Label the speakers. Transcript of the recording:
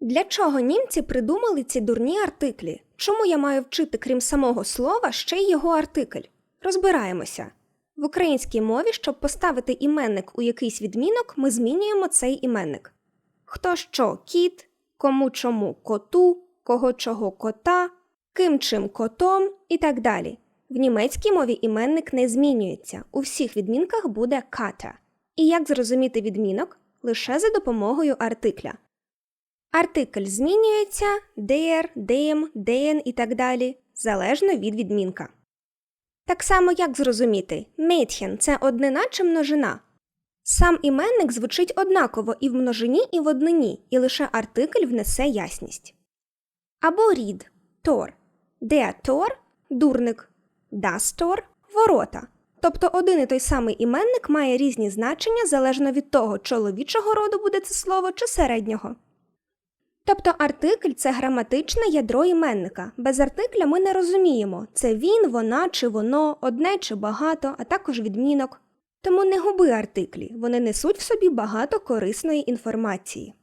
Speaker 1: Для чого німці придумали ці дурні артиклі? Чому я маю вчити, крім самого слова, ще й його артикль? Розбираємося. В українській мові, щоб поставити іменник у якийсь відмінок, ми змінюємо цей іменник. Хто що кіт, кому чому коту, кого чого кота, ким чим котом і так далі. В німецькій мові іменник не змінюється. У всіх відмінках буде ката. І як зрозуміти відмінок? Лише за допомогою артикля. Артикль змінюється der, dem, den і так далі, залежно від відмінка. Так само як зрозуміти Mädchen – це однина чи множина. Сам іменник звучить однаково і в множині, і в однині, і лише артикль внесе ясність. Або рід Тор. Der Tor – дурник, das Tor – ворота. Тобто один і той самий іменник має різні значення залежно від того, чоловічого роду буде це слово чи середнього. Тобто артикль це граматичне ядро іменника. Без артикля ми не розуміємо, це він, вона чи воно, одне чи багато, а також відмінок. Тому не губи артиклі, вони несуть в собі багато корисної інформації.